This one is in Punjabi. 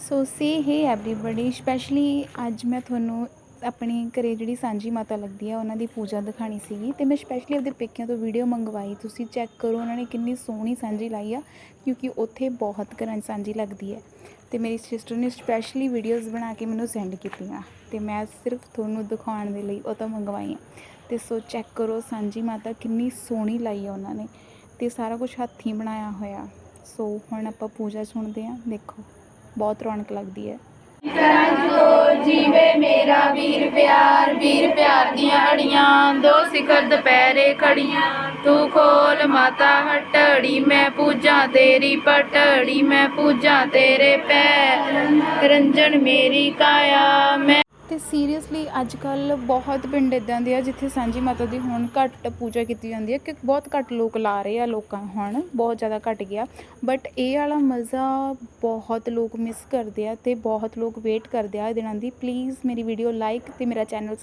ਸੋ ਸੇ ਹੇ ਐਵਰੀਬਡੀ ਸਪੈਸ਼ਲੀ ਅੱਜ ਮੈਂ ਤੁਹਾਨੂੰ ਆਪਣੇ ਘਰੇ ਜਿਹੜੀ ਸਾਂਝੀ ਮਾਤਾ ਲੱਗਦੀ ਆ, ਉਹਨਾਂ ਦੀ ਪੂਜਾ ਦਿਖਾਣੀ ਸੀਗੀ ਤੇ ਮੈਂ ਸਪੈਸ਼ਲੀ ਆਪਦੇ ਪੇਕਿਆਂ ਤੋਂ ਵੀਡੀਓ ਮੰਗਵਾਈ। ਤੁਸੀਂ ਚੈੱਕ ਕਰੋ, ਉਹਨਾਂ ਨੇ ਕਿੰਨੀ ਸੋਹਣੀ ਸਾਂਝੀ ਲਾਈ ਆ, ਕਿਉਂਕਿ ਉੱਥੇ ਬਹੁਤ ਘਰਾਂ ਸਾਂਝੀ ਲੱਗਦੀ ਹੈ। ਤੇ ਮੇਰੀ ਸਿਸਟਰ ਨੇ ਸਪੈਸ਼ਲੀ ਵੀਡੀਓਜ਼ ਬਣਾ ਕੇ ਮੈਨੂੰ ਸੈਂਡ ਕੀਤੀਆਂ ਤੇ ਮੈਂ ਸਿਰਫ ਤੁਹਾਨੂੰ ਦਿਖਾਉਣ ਦੇ ਲਈ ਉਹ ਤਾਂ ਮੰਗਵਾਈਆਂ। ਤੇ ਸੋ ਚੈੱਕ ਕਰੋ, ਸਾਂਝੀ ਮਾਤਾ ਕਿੰਨੀ ਸੋਹਣੀ ਲਾਈ ਆ ਉਹਨਾਂ ਨੇ ਤੇ ਸਾਰਾ ਕੁਝ ਹੱਥੀਂ ਬਣਾਇਆ ਹੋਇਆ। ਸੋ ਹੁਣ ਆਪਾਂ ਪੂਜਾ ਸੁਣਦੇ ਹਾਂ, ਦੇਖੋ। ਬਹੁਤ ਰੌਣਕ ਲੱਗਦੀ ਹੈ। ਜੀਵੇ ਮੇਰਾ ਵੀਰ ਪਿਆਰ ਵੀਰ ਪਿਆਰ ਦੀਆਂ ਅੜੀਆਂ, ਦੋ ਸਿਖਰ ਦੁਪਹਿਰੇ ਖੜੀਆਂ ਤੂੰ ਖੋਲ ਮਾਤਾ ਹਟੜੀ, ਮੈਂ ਪੂਜਾਂ ਤੇਰੀ ਪਟੜੀ, ਮੈਂ ਪੂਜਾਂ ਤੇਰੇ ਪੈਰ ਰੰਜਨ ਮੇਰੀ ਕਾਇਆ, ਮੈਂ ਤੇ ਸੀਰੀਅਸਲੀ ਅੱਜ ਕੱਲ ਬਹੁਤ ਪਿੰਡ ਇਦਾਂ ਦੇ ਆ ਜਿੱਥੇ ਸਾਂਝੀ ਮਾਤਾ ਦੀ ਹੁਣ ਘੱਟ ਪੂਜਾ ਕੀਤੀ ਜਾਂਦੀ ਹੈ ਕਿ ਬਹੁਤ ਘੱਟ ਲੋਕ ਲਾ ਰਹੇ ਆ ਲੋਕਾਂ ਹੁਣ, ਬਹੁਤ ਜ਼ਿਆਦਾ ਘਟ ਗਿਆ। ਬਟ ਇਹ ਵਾਲਾ ਮਜ਼ਾ ਬਹੁਤ ਲੋਕ ਮਿਸ ਕਰਦੇ ਆ ਤੇ ਬਹੁਤ ਲੋਕ ਵੇਟ ਕਰਦੇ ਆ ਇਹ ਦਿਨਾਂ ਦੀ। ਪਲੀਜ਼ ਮੇਰੀ ਵੀਡੀਓ ਲਾਈਕ ਤੇ ਮੇਰਾ ਚੈਨਲ